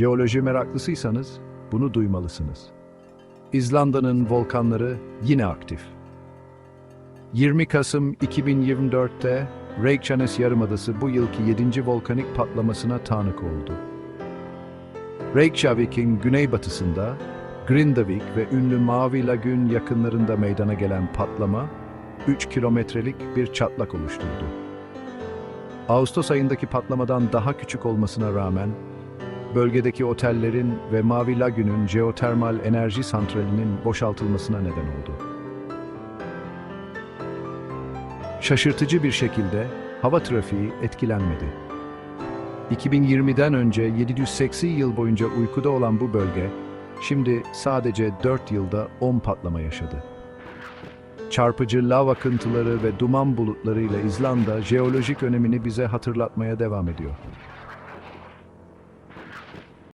Jeoloji meraklısıysanız bunu duymalısınız. İzlanda'nın volkanları yine aktif. 20 Kasım 2024'te Reykjanes Yarımadası bu yılki 7. volkanik patlamasına tanık oldu. Reykjavik'in güneybatısında Grindavik ve ünlü Mavi Lagün yakınlarında meydana gelen patlama 3 kilometrelik bir çatlak oluşturdu. Ağustos ayındaki patlamadan daha küçük olmasına rağmen bölgedeki otellerin ve Mavi Lagün'ün jeotermal enerji santralinin boşaltılmasına neden oldu. Şaşırtıcı bir şekilde hava trafiği etkilenmedi. 2020'den önce 780 yıl boyunca uykuda olan bu bölge, şimdi sadece 4 yılda 10 patlama yaşadı. Çarpıcı lav akıntıları ve duman bulutlarıyla İzlanda jeolojik önemini bize hatırlatmaya devam ediyor.